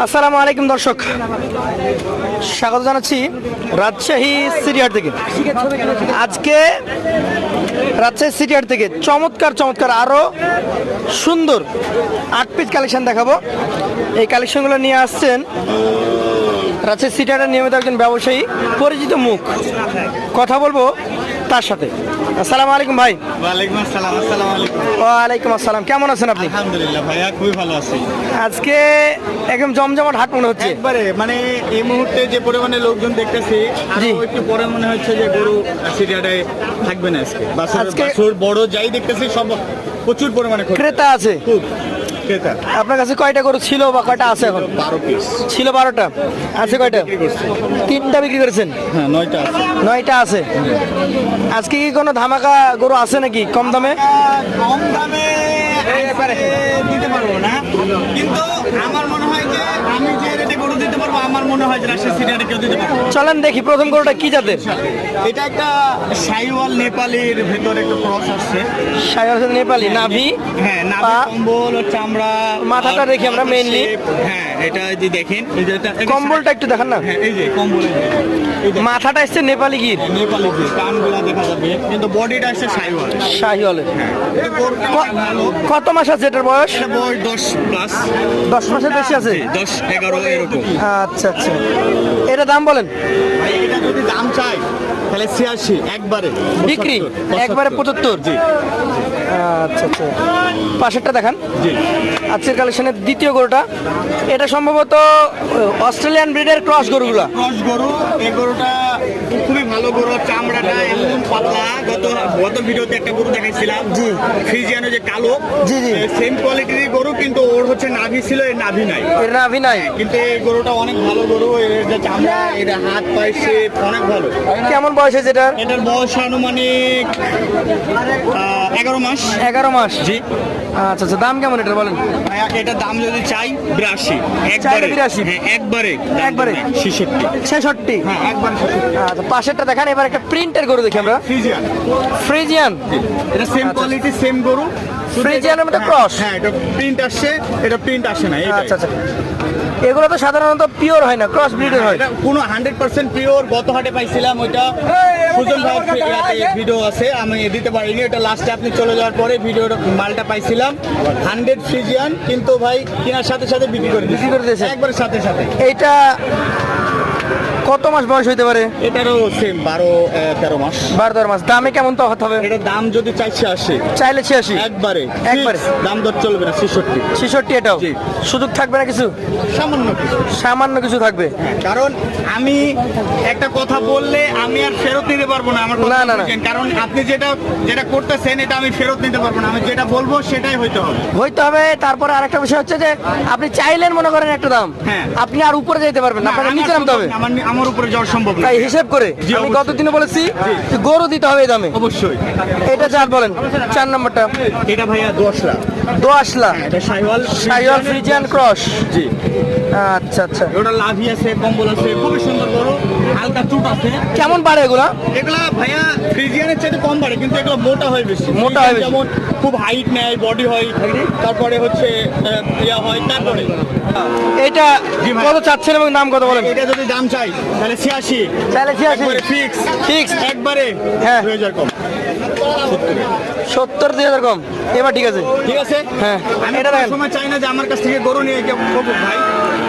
আসসালামু আলাইকুম দর্শক। স্বাগত জানাচ্ছি রাজশাহী সিরিয়ার থেকে। আজকে রাজশাহী সিটিহাট থেকে চমৎকার চমৎকার আরও সুন্দর আট পিস কালেকশন দেখাবো। এই কালেকশনগুলো নিয়ে আসছেন রাজশাহী সিটিহাটের নিয়মিত একজন ব্যবসায়ী পরিচিত মুখ। কথা বলব তার সাথে। আসসালামু আলাইকুম ভাই। ওয়ালাইকুম আসসালাম আসসালামু আলাইকুম। ওয়ালাইকুম আসসালাম কেমন আছেন আপনি? আলহামদুলিল্লাহ ভাইয়া খুবই ভালো আছি। আজকে একদম জমজমাট হাট মনে হচ্ছে। একবারে মানে এই মুহূর্তে যে পরিমাণে লোকজন দেখতেছি। আরও একটু পরে মনে হচ্ছে যে গরু সিরিয়াটায় থাকবে না আজকে। আজকে- বড় যাই দেখতেছি সব প্রচুর পরিমাণে ক্রেতা আছে। খুব। ক্রেতা আপনার কাছে কয়টা গরু ছিল বা কয়টা আছে এখন? বারো পিস ছিল বারোটা। আছে কয়টা? তিনটা বিক্রি করেছেন? হ্যাঁ নয়টা আছে। নয়টা আছে। আজকে কি কোনো ধামাকা গরু আছে নাকি কম দামে? কম দামে দিতে পারব না। কিন্তু আমার মনে হয় যে আমি যে পারব আমার মনে হয় যে রাজশাহী সিরিয়াটা কেউ দিতে পারব। চলেন দেখি প্রথম গরুটা কি জাতের? এটা একটা সাইওয়াল নেপালির ভেতরে একটু ক্রস আসছে। সাগর নেপালি নাভি হ্যাঁ নাভি কম্বল ও চামড়া মাথাটা দেখি আমরা shape, হ্যাঁ এটা যদি দেখেন এই যে এটা- কম্বলটা একটু দেখান না। হ্যাঁ এই যে কম্বল মাথাটা এসছে নেপালি গির। নেপালি যে কানগুলা দেখা যাবে কিন্তু বডিটা আসছে সাইওয়াল শাহিওয়ালের হ্যাঁ কত মাস আছে এটার বয়স? বয়স দশ প্লাস। দশ মাসের বেশি আছে? দশ এগারো এরকম। আচ্ছা আচ্ছা। এটা দাম বলেন? এটা যদি দাম চাই তাহলে ছিয়াশি একবারে। বিক্রি? 75, একবারে পঁচাত্তর। জি। আচ্ছা আচ্ছা। পাশেরটা দেখান। জি। আজকের কালেকশনের দ্বিতীয় গরুটা। এটা সম্ভবত অস্ট্রেলিয়ান ব্রিডের ক্রস গরুগুলা। ক্রস গরু এই গরুটা খুবই ভালো গরু চামড়াটা একদম পাতলা গত গত ভিডিওতে একটা গরু দেখাইছিলাম। জি। ফ্রিজিয়ানো যে কালো জি, জি। সেম কোয়ালিটির গরু কিন্তু ওর হচ্ছে নাভি ছিল এর নাভি নাই। এর নাভি নাই। কিন্তু এই গরুটা অনেক ভালো গরু এর যে চামড়া এর হাত পায়ে অনেক ভালো। কেমন বয়স হয়েছে এটার? এটার বয়স আনুমানিক এগারো মাস। এগারো মাস। জি। আচ্ছা আচ্ছা দাম কেমন এটা বলেন? ভাইয়া, এটার দাম যদি চাই বিরাশি। একবারে। 82? হ্যাঁ, একবারে। একবারে? ছেষট্টি। হ্যাঁ একবারে ছেষট্টি। আচ্ছা পাশেরটা দেখান এবার একটা প্রিন্টের গরু দেখি আমরা। ফ্রিজিয়ান। ফ্রিজিয়ান? এটা সেম কোয়ালিটি সেম গরু। ফ্রিজিয়ানের মধ্যে হ্যাঁ, ক্রস হ্যাঁ এটা প্রিন্ট আসছে এটা প্রিন্ট আসে না আচ্ছা আচ্ছা। এগুলো তো সাধারণত পিওর হয় না ক্রস ব্রিডের হয় এটা কোনো হান্ড্রেড পার্সেন্ট পিওর গত হাটে পাইছিলাম ওইটা। সুজন ভাইয়ের ভিডিও আছে আমি দিতে পারিনি এটা লাস্টে আপনি চলে যাওয়ার পরে ভিডিওর মালটা পাইছিলাম। হান্ড্রেড ফ্রিজিয়ান কিন্তু ভাই কেনার সাথে সাথে বিক্রি করে বিক্রি করে দিয়েছে? একবার সাথে সাথে। এইটা কত মাস বয়স হইতে পারে? এটারও সেম বারো তেরো মাস। বারো তেরো মাস। দামে কেমন তো হতে হবে? এটার দাম যদি চাইছে আসে চাইলে ছিয়াশি? একবারে। একবারে? দাম দর চলবে না ছেষট্টি। ছেষট্টি এটাও। সুযোগ থাকবে না কিছু? সামান্য কিছু। সামান্য কিছু থাকবে। কারণ আমি একটা কথা বললে আমি আর ফেরত নিতে পারব না আমার না, না, না। কারণ আপনি যেটা যেটা করতেছেন এটা আমি ফেরত নিতে পারব না। আমি যেটা বলব সেটাই হইতে হবে। হইতে হবে। তারপরে আরেকটা বিষয় হচ্ছে যে আপনি চাইলেন মনে করেন একটা দাম। হ্যাঁ। আপনি আর উপরে যেতে পারবেন না। আপনাকে নিচে নামতে হবে। আমার আমার উপরে যাওয়া সম্ভব না। তাই হিসেব করে আমি অবশ্যই। গত দিনে বলেছি যে গরু দিতে হবে এই দামে। অবশ্যই। এটা চার বলেন চার নম্বরটা। এটা ভাইয়া লাখ দশ লাখ এটা সাইওয়াল সাইওয়াল ফ্রিজিয়ান ক্রস। জি। আচ্ছা আচ্ছা। ওটা লাভি আছে কম্বল আছে খুবই সুন্দর গরু হালকা চুট আছে। কেমন পারে এগুলা? এগুলা ভাইয়া ফ্রিজিয়ানের চাইতে কম বাড়ে কিন্তু এগুলো মোটা হয় বেশি। মোটা হয় যেমন খুব হাইট নেয় বডি হয় তারপরে হচ্ছে ইয়া হয় তারপরে। এটা। কত চাচ্ছেন এবং দাম কত বলেন? এটা যদি দাম চাই তাহলে ছিয়াশি। চাইলে ছিয়াশি। ফিক্স ফিক্স একবারে হ্যাঁ। দুই হাজার কম। সত্তর দুই হাজার কম। এবার ঠিক আছে। ঠিক আছে? হ্যাঁ। আমি এটা এটা সময় চাই না যে আমার কাছ থেকে গরু নিয়ে কেউ ভাই।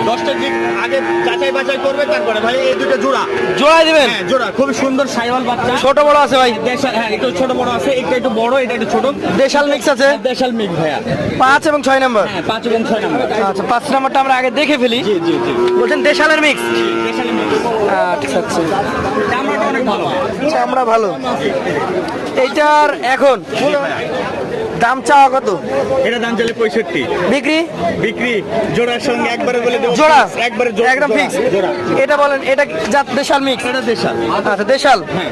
দশটা দিক আগে যাচাই বাছাই করবে তারপরে ভাই এই দুটো জোড়া। জোড়াই দিবেন? হ্যাঁ জোড়া। খুবই সুন্দর সাইওয়াল বাচ্চা। ছোট বড় আছে ভাই। দেশাল হ্যাঁ একটু ছোট বড় আছে একটা একটু বড় এটা একটু ছোট। দেশাল মিক্স আছে। দেশাল মিক ভাইয়া। পাঁচ এবং ছয় নম্বর। হ্যাঁ পাঁচ এবং ছয় নম্বর। আচ্ছা পাঁচ নম্বরটা আমরা আগে দেখে ফেলি। জি জি জি। বলছেন দেশালের মিক্স দেশাল মিক আচ্ছা আচ্ছা ভালো। চামড়া ভালো। এইটার এখন দাম চাওয়া কত? এটা দাম চলে পঁয়ষট্টি। বিক্রি? বিক্রি জোড়ার সঙ্গে একবারে বলে দেবো জোড়া? একবারে জোড়া একদম ফিক্স জোড়া। এটা বলেন এটা জাত দেশাল মিক্স এটা দেশাল। আচ্ছা দেশাল। হ্যাঁ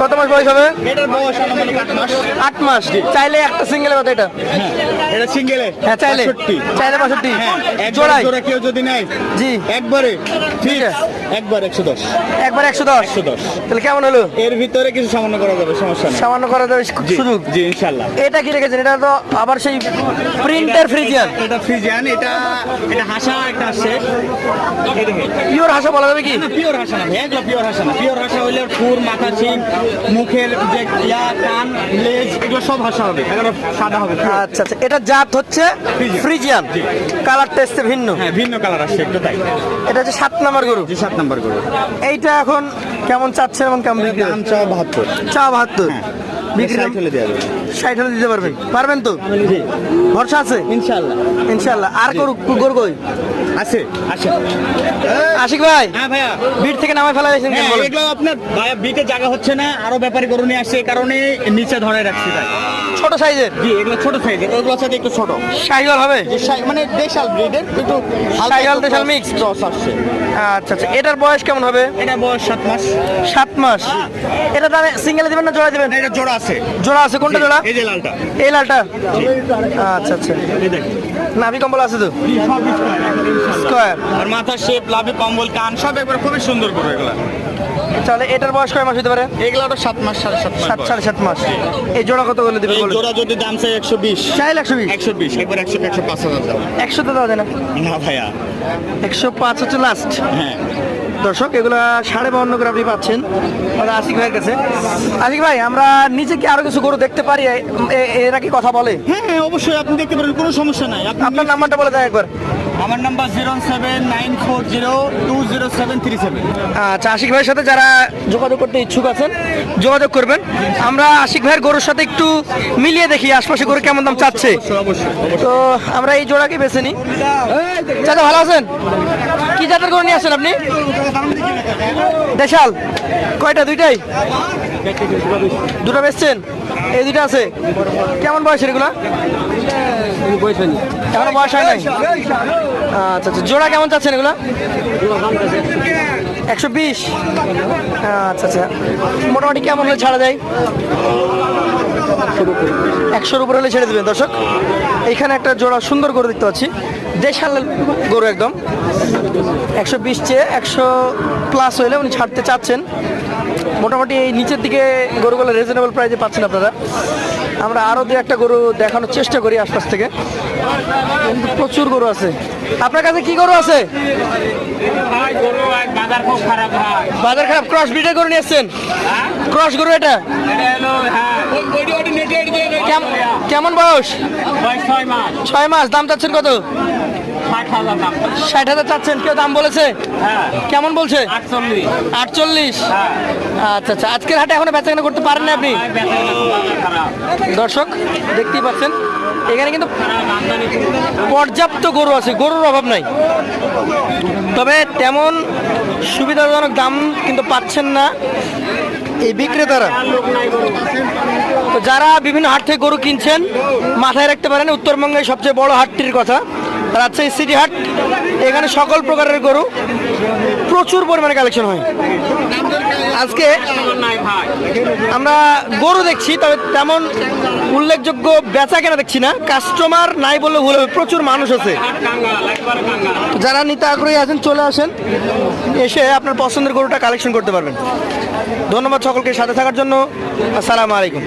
কত মাস বয়স হবে? এটার বয়স আনুমানিক আট মাস। আট মাস। চাইলে একটা সিঙ্গেল কথা এটা? হ্যাঁ এটা সিঙ্গেলে হ্যাঁ চাইলে। চাইলে বাষট্টি। হ্যাঁ একবারে জোড়াই। জোড়া কেউ যদি নেয় জি। একবারে ঠিক আছে। একবার একশো দশ। একবার একশো দশ? একশো দশ। তাহলে কেমন হলো? এর ভিতরে কিছু সামান্য করা যাবে সমস্যা নেই। সামান্য করা যাবে সুযোগ। জি ইনশাল্লাহ। এটা কি রেখেছেন? এটা তো আবার সেই প্রিন্টার ফ্রিজিয়ান। এটা ফ্রিজিয়ান এটা এটা হাসা একটা আসছে পিওর হাসা বলা যাবে কি? পিওর হাসা না এগুলো পিওর হাসা না। পিওর হাসা হইলে ফুর মাথা সিং মুখের যে ইয়া কান লেজ এগুলো সব হাসা হবে। এগুলো সাদা হবে। আচ্ছা আচ্ছা। এটা জাত হচ্ছে ফ্রিজিয়ান। কালার টেস্টে ভিন্ন। হ্যাঁ ভিন্ন কালার আসছে একটু তাই। এটা হচ্ছে সাত নাম্বার গরু। জি সাত নাম্বার গরু। এইটা এখন কেমন চাচ্ছে এবং কেমন বিক্রি দাম চা বাহাত্তর। চা বাহাত্তর। বিক্রি দাম? ষাট হলে দেওয়া যাবে। ষাট হলে দিতে পারবেন? পারবেন তো? ভরসা আছে? ইনশাল্লাহ ইনশাল্লাহ আর গরু গরু কই? আছে আছে। আশিক ভাই হ্যাঁ ভাইয়া। বিট থেকে নামায় ফেলা কেন? হ্যাঁ? এগুলো আপনার ভাইয়া বিটে জায়গা হচ্ছে না আরও ব্যাপারী গরু নিয়ে আসছে এই কারণে নিচে ধরে রাখছি ভাই। ছোট সাইজের? জি এগুলো ছোট সাইজের ওগুলোর সাথে একটু ছোট। শাহিওয়াল হবে? মানে দেশাল ব্রিডের একটু একটু দেশাল cross- mixed? আসছে। আচ্ছা আচ্ছা। এটার বয়স কেমন হবে? এটা বয়স সাত মাস। সাত মাস। এটা দামে সিঙ্গেলে দিবেন না জোড়া দিবেন? এটা জোড়া আছে। জোড়া আছে। কোনটা জোড়া? এই যে লালটা। এই লালটা? আচ্ছা আচ্ছা। এই দেখেন। নাভি কম্বল আছে তো? স্কোয়ার। আর মাথার শেপ লাভে কম্বল কান সব একবার খুবই সুন্দর করে এগুলা। তাহলে এটার বয়স কয় মাস হতে পারে? এগুলো তো সাত মাস সাড়ে সাত মাস সাত সাড়ে সাত মাস। এই জোড়া কত করে এই জোড়া যদি দাম চাই একশো বিশ। চাইলে একশো বিশ? একশো বিশ একবার একশো একশো পাঁচ হাজার দাম একশো তো দেওয়া যায় না? না ভাইয়া। একশো পাঁচ হচ্ছে লাস্ট হ্যাঁ। দর্শক এগুলো সাড়ে বাউন্ন করে আপনি পাচ্ছেন। আশিক ভাইয়ের কাছে। আশিক ভাই আমরা নিচে কি আরও কিছু গরু দেখতে পারি? এরা কি কথা বলে? হ্যাঁ হ্যাঁ, অবশ্যই আপনি দেখতে পারেন কোনো সমস্যা নাই। আপনার নাম্বারটা বলে দেয় একবার। আমার number zero seven nine four zero two zero seven three seven. আচ্ছা আশিক ভাইয়ের সাথে যারা যোগাযোগ করতে ইচ্ছুক আছেন যোগাযোগ করবেন। আমরা আশিক ভাইয়ের গরুর সাথে একটু মিলিয়ে দেখি আশপাশে গরু কেমন দাম চাচ্ছে। তো আমরা এই জোড়াকে বেছে নিই। চাচা ভালো আছেন? কি জাতের গরু নিয়ে আসেন আপনি? দেশাল। কয়টা, দুইটাই? দুটা বেচছেন? এই দুইটা আছে। কেমন বয়সের এগুলা? এখনও বয়স হয় নাই? আচ্ছা আচ্ছা। জোড়া কেমন চাচ্ছেন এগুলা? একশো বিশ। আচ্ছা আচ্ছা। মোটামুটি কেমন হলে ছাড়া যায় একশোর উপর হলে ছেড়ে দেবেন, দর্শক। এইখানে একটা জোড়া সুন্দর গরু দেখতে পাচ্ছি। দেশাল গরু একদম। একশো বিশ চেয়ে একশো প্লাস হইলে উনি ছাড়তে চাচ্ছেন। মোটামুটি এই নিচের দিকে গরুগুলো রিজনেবল প্রাইসে পাচ্ছেন আপনারা। আমরা আরও দু একটা গরু দেখানোর চেষ্টা করি আশপাশ থেকে। কিন্তু প্রচুর গরু আছে। আপনার কাছে কি গরু আছে? বাজার খারাপ। ক্রস ব্রিডের গরু নিয়ে এসছেন? ক্রস গরু এটা? হ্যাঁ। কেম- কেমন বয়স বয়স? ছয় মাস। ছয় মাস। দাম চাচ্ছেন কত? ষাট হাজার চাচ্ছেন কেউ দাম বলেছে? হ্যাঁ। কেমন বলছে? আটচল্লিশ। হ্যাঁ। আচ্ছা আচ্ছা আজকের হাটে এখনও বেচাকেনা করতে পারেন না আপনি দর্শক দেখতেই পাচ্ছেন এখানে কিন্তু পর্যাপ্ত গরু আছে গরুর অভাব নাই। তবে তেমন সুবিধাজনক দাম কিন্তু পাচ্ছেন না এই বিক্রেতারা। তো যারা বিভিন্ন হাট থেকে গরু কিনছেন মাথায় রাখতে পারেন উত্তরবঙ্গের সবচেয়ে বড় হাটটির কথা। রাজশাহী সিটি হাট এখানে সকল প্রকারের গরু প্রচুর পরিমাণে কালেকশন হয়। আজকে আমার গরু দেখছি, তবে তেমন উল্লেখযোগ্য বেচা কেনা দেখছি না। কাস্টমার নাই বললে ভুল হবে, প্রচুর মানুষ আছে। যারা নিতে আগ্রহী আছেন, চলে আসেন, এসে আপনার পছন্দের গরুটা কালেকশন করতে পারবেন। ধন্যবাদ সকলকে, সাথে থাকার জন্য। আসসালামু আলাইকুম।